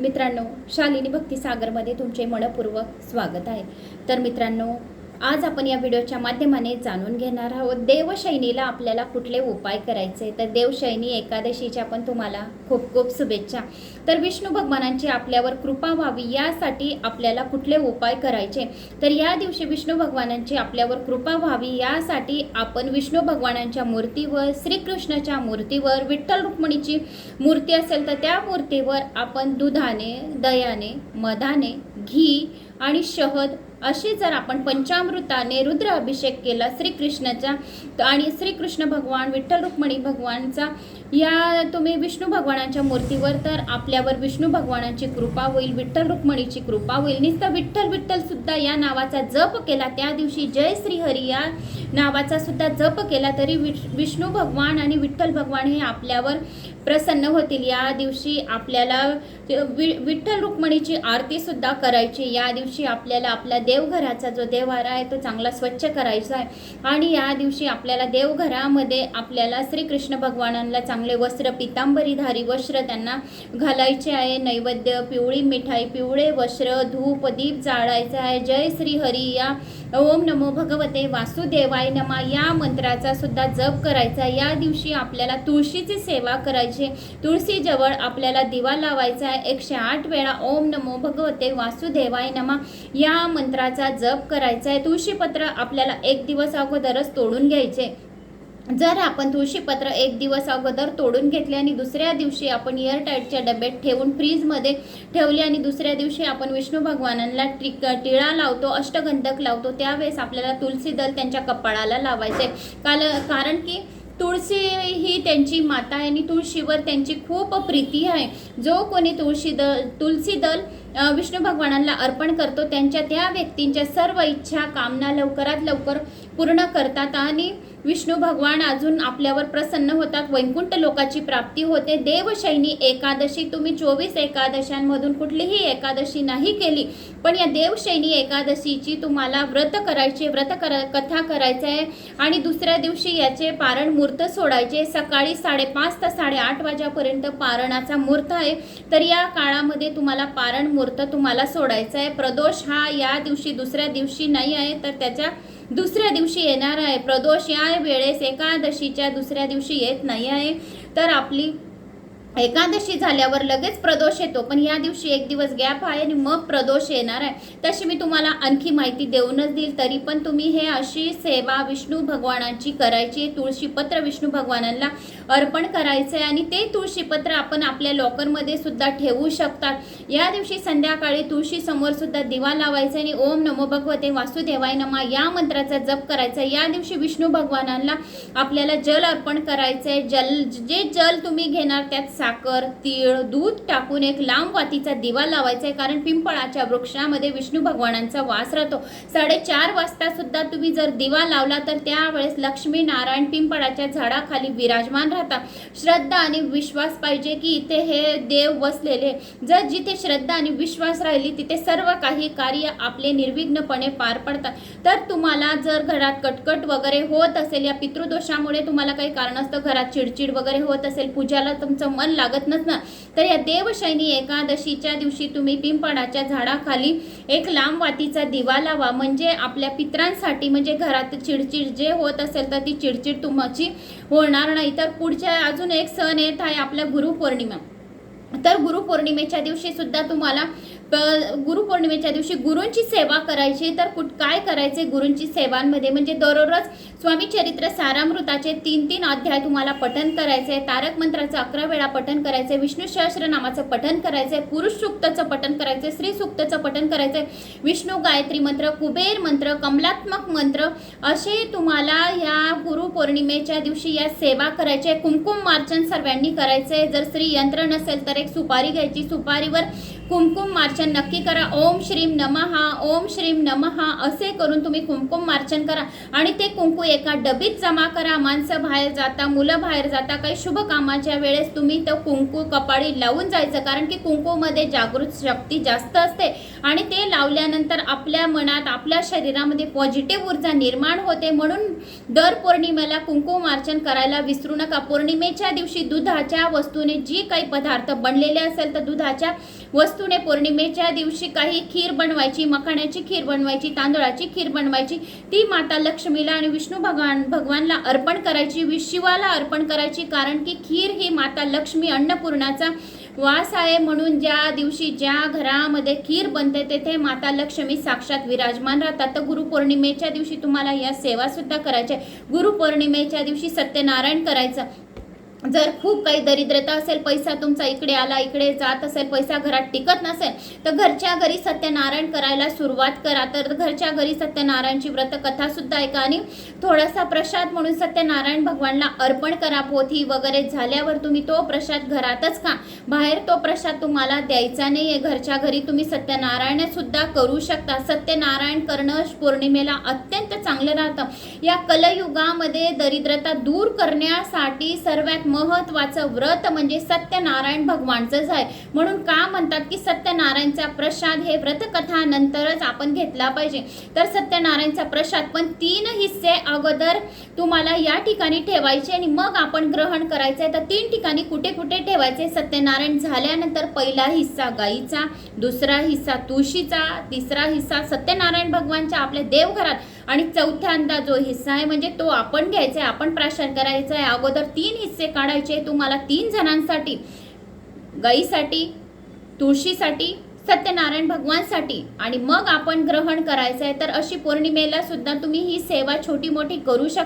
मित्रांनो शालिनी भक्ती सागरमध्ये तुमचे मनपूर्वक स्वागत आहे. तर मित्रांनो आज आपण या व्हिडिओच्या माध्यमाने जाणून घेणार आहोत देवशैनीला आपल्याला कुठले उपाय करायचे तर देवशैनी एकादशीच्या पण तुम्हाला खूप खूप शुभेच्छा. तर विष्णू भगवानांची आपल्यावर कृपा व्हावी यासाठी आपल्याला कुठले उपाय करायचे? तर या दिवशी विष्णू भगवानांची आपल्यावर कृपा व्हावी यासाठी आपण विष्णू भगवानांच्या मूर्तीवर श्रीकृष्णाच्या मूर्तीवर विठ्ठल रुक्मिणीची मूर्ती असेल तर त्या मूर्तीवर आपण दुधाने दयाने मधाने घी आणि शहद अशी जर आपण पंचामृताने रुद्र अभिषेक केला श्रीकृष्णाचा आणि श्रीकृष्ण भगवान विठ्ठल रुक्मिणी भगवानचा या तुम्ही विष्णू भगवानाच्या मूर्तीवर तर आपल्यावर विष्णू भगवानाची कृपा होईल विठ्ठल रुक्मिणीची कृपा होईल. नुसतं विठ्ठल विठ्ठल सुद्धा या नावाचा जप केला. त्या दिवशी जय श्री हरी या नावाचा सुद्धा जप केला तरी विष- विष्णू भगवान आणि विठ्ठल भगवान हे आपल्यावर प्रसन्न होतील. या दिवशी आपल्याला वि विठ्ठल रुक्मिणीची आरती सुद्धा करायची. या दिवशी आपल्याला आपल्या देवघराचा जो देवारा आहे तो चांगला स्वच्छ करायचा आहे. आणि या दिवशी आपल्याला देवघरामध्ये आपल्याला श्रीकृष्ण भगवानांना चांगले वस्त्र पितांबरीधारी वस्त्र त्यांना घालायचे आहे. नैवेद्य पिवळी मिठाई पिवळे वस्त्र धूप दीप जाळायचं आहे. जय श्री हरी या. ओम नमो भगवते वासुदेवाय नमा. या मंत्राचा सुद्धा जप करायचा या दिवशी आपल्याला तुळशीची सेवा करायची तुळशीजवळ आपल्याला दिवा लावायचा आहे. एकशे आठ वेळा ओम नमो भगवते वासुदेवाय नमा. या मंत्राचा जप करायचा आहे तुळशीपत्र आपल्याला एक दिवस अगोदरच तोडून घ्यायचे. जर आपण तुळशीपत्र एक दिवस अगोदर तोडून घेतले आणि दुसऱ्या दिवशी आपण एअरटाईटच्या डब्यात ठेवून फ्रीजमध्ये ठेवले आणि दुसऱ्या दिवशी आपण विष्णू भगवानांना टी टिळा लावतो अष्टगंधक लावतो त्यावेळेस आपल्याला तुलसी दल त्यांच्या कपाळाला लावायचे. काल कारण की तुळशी ही त्यांची माता आहे आणि तुळशीवर त्यांची खूप प्रीती आहे. जो कोणी तुळशी दल तुलसी दल विष्णू भगवानांना अर्पण करतो. त्यांच्या त्या व्यक्तींच्या सर्व इच्छा कामना लवकरात लवकर पूर्ण करतात आणि विष्णू भगवान अजून आपल्यावर प्रसन्न होतात. वैकुंठ लोकाची प्राप्ती होते. देवशैनी एकादशी तुम्ही चोवीस एकादशांमधून कुठलीही एकादशी नाही केली पण या देवशैनी एकादशीची तुम्हाला व्रत करायचे व्रत कर कथा करायचं आहे आणि दुसऱ्या दिवशी याचे पारण मुहूर्त सोडायचे. सकाळी साडेपाच ते साडेआठ वाजेपर्यंत पारणाचा मुहूर्त आहे. तर या काळामध्ये तुम्हाला पारण मुहूर्त तुम्हाला सोडायचा आहे. प्रदोष हा या दिवशी दुसऱ्या दिवशी नाही आहे तर त्याच्या दुसऱ्या दिवशी येणार आहे. प्रदोष या वेळेस एकादशीच्या दुसऱ्या दिवशी येत नाही आहे. तर आपली एकादशी झाल्यावर लगेच प्रदोष येतो पण या दिवशी एक दिवस गॅप आहे आणि मग प्रदोष येणार आहे. तशी मी तुम्हाला आणखी माहिती देऊनच देईल तरी पण तुम्ही हे अशी सेवा विष्णू भगवानाची करायची तुळशीपत्र विष्णू भगवानांना अर्पण करायचं आहे आणि ते तुळशीपत्र आपण आपल्या लॉकरमध्ये सुद्धा ठेवू शकतात. या दिवशी संध्याकाळी तुळशीसमोर सुद्धा दिवा लावायचा आणि ओम नमो भगवते वासुदेवाय नमा या मंत्राचा जप करायचा या दिवशी विष्णू भगवानांना आपल्याला जल अर्पण करायचं आहे. जल जे जल तुम्ही घेणार त्यात साखर तीळ दूध टाकून एक लांब वातीचा दिवा लावायचा आहे कारण पिंपळाच्या वृक्षामध्ये विष्णू भगवानांचा वास राहतो. साडेचार वाजता सुद्धा तुम्ही जर दिवा लावला तर त्यावेळेस लक्ष्मी नारायण पिंपळाच्या झाडाखाली विराजमान राहतात. श्रद्धा आणि विश्वास पाहिजे की इथे हे देव बसलेले जर जिथे श्रद्धा आणि विश्वास राहिली तिथे सर्व काही कार्य आपले निर्विघ्नपणे पार पडतात. तर तुम्हाला जर घरात कटकट वगैरे होत असेल या पितृदोषामुळे तुम्हाला काही कारणास्तव घरात चिडचिड वगैरे होत असेल पूजाला तुमचं मन लागत नसणार तर या देवशैनी एकादशीच्या दिवशी तुम्ही पिंपळाच्या झाडाखाली एक लांब वातीचा दिवा लावा. म्हणजे आपल्या पित्रांसाठी म्हणजे घरात चिडचिड जे होत असेल तर ती चिडचिड तुमची होणार नाही. तर पुढच्या अजून एक सण येत आहे आपल्या गुरुपौर्णिमा. तर गुरुपौर्णिमेच्या दिवशी सुद्धा तुम्हाला प- गुरुपौर्णिमेच्या दिवशी गुरूंची सेवा करायची तर कुठ काय करायचे गुरूंची सेवांमध्ये? म्हणजे दररोज स्वामी चरित्र सारामृताचे तीन तीन अध्याय तुम्हाला पठन करायचे तारक मंत्राचं अकरा वेळा पठन करायचे विष्णू सहस्रनामाचं पठन करायचे पुरुष सूक्तचं पठन करायचे स्त्री सूक्तचं पठन करायचे विष्णू गायत्री मंत्र कुबेर मंत्र कमलात्मक मंत्र असे तुम्हाला या गुरुपौर्णिमेच्या दिवशी या सेवा करायचे. कुमकुम मार्चन सर्वांनी करायचे. जर स्त्री यंत्र नसेल तर एक सुपारी घ्यायची. सुपारीवर कुमकुम मार्चन नक्की करा. ओम श्रीम नमहा ओम श्रीम नमहा असे करून तुम्ही कुमकुम मार्चन करा. आणि ते कुंकू एका डबीत जमा करा. माणसं बाहेर जाता मुलं बाहेर जाता काही शुभ कामाच्या वेळेस तुम्ही तो कुंकू कपाळी लावून जायचं. कारण की कुंकूमध्ये जागृत शक्ती जास्त असते. आणि ते लावल्यानंतर आपल्या मनात आपल्या शरीरामध्ये पॉझिटिव्ह ऊर्जा निर्माण होते. म्हणून दर पौर्णिमेला कुंकुम मार्चन करायला विसरू नका. पौर्णिमेच्या दिवशी दुधाच्या वस्तूने जी काही पदार्थ बनलेले असेल तर दुधाच्या वस्तू वस्तूने पौर्णिमेच्या दिवशी काही खीर बनवायची मखाण्याची खीर बनवायची तांदळाची खीर बनवायची ती माता लक्ष्मीला आणि विष्णू भगवान भगवानला अर्पण करायची शिवाला अर्पण करायची कारण की खीर ही माता लक्ष्मी अन्नपूर्णाचा वास आहे. म्हणून ज्या दिवशी ज्या घरामध्ये खीर बनते तेथे माता लक्ष्मी साक्षात विराजमान राहतात. तर गुरुपौर्णिमेच्या दिवशी तुम्हाला या सेवा सुद्धा करायच्या गुरुपौर्णिमेच्या दिवशी सत्यनारायण करायचं. जर खूप काही दरिद्रता असेल पैसा तुमचा इकडे आला इकडे जात असेल पैसा घरात टिकत नसेल तर घरच्या घरी सत्यनारायण करायला सुरुवात करा. तर घरच्या घरी सत्यनारायणची व्रतकथा सुद्धा ऐका आणि थोडासा प्रसाद म्हणून सत्यनारायण भगवानला अर्पण करा. पोथी वगैरे झाल्यावर तुम्ही तो प्रसाद घरातच खा. बाहेर तो प्रसाद तुम्हाला द्यायचा नाही आहे घरच्या घरी तुम्ही सत्यनारायण सुद्धा करू शकता. सत्यनारायण करणं पौर्णिमेला अत्यंत चांगलं राहतं. या कलयुगामध्ये दरिद्रता दूर करण्यासाठी सर्वात महत्त्वाचं व्रत म्हणजे सत्यनारायण भगवानचंच आहे म्हणून का म्हणतात की सत्यनारायणचा प्रसाद हे व्रतकथानंतरच आपण घेतला पाहिजे. तर सत्यनारायणचा प्रसाद पण तीन हिस्से अगोदर तुम्हाला या ठिकाणी ठेवायचे आणि मग आपण ग्रहण करायचं आहे तर तीन ठिकाणी कुठे कुठे ठेवायचे? सत्यनारायण झाल्यानंतर पहिला हिस्सा गाईचा दुसरा हिस्सा तुळशीचा तिसरा हिस्सा सत्यनारायण भगवानच्या आपल्या देवघरात. आणि चौथ्यांदा जो हिस्सा आहे म्हणजे तो आपण घ्यायचा आहे आपण प्राशन करायचा आहे. अगोदर तीन हिस्से काढायचे तुम्हाला तीन जणांसाठी. गाईसाठी तुळशीसाठी सत्यनारायण भगवानसाठी. आणि मग आपण ग्रहण करायचं आहे. तर अशी पौर्णिमेला सुद्धा तुम्ही ही सेवा छोटी मोठी करू शकता.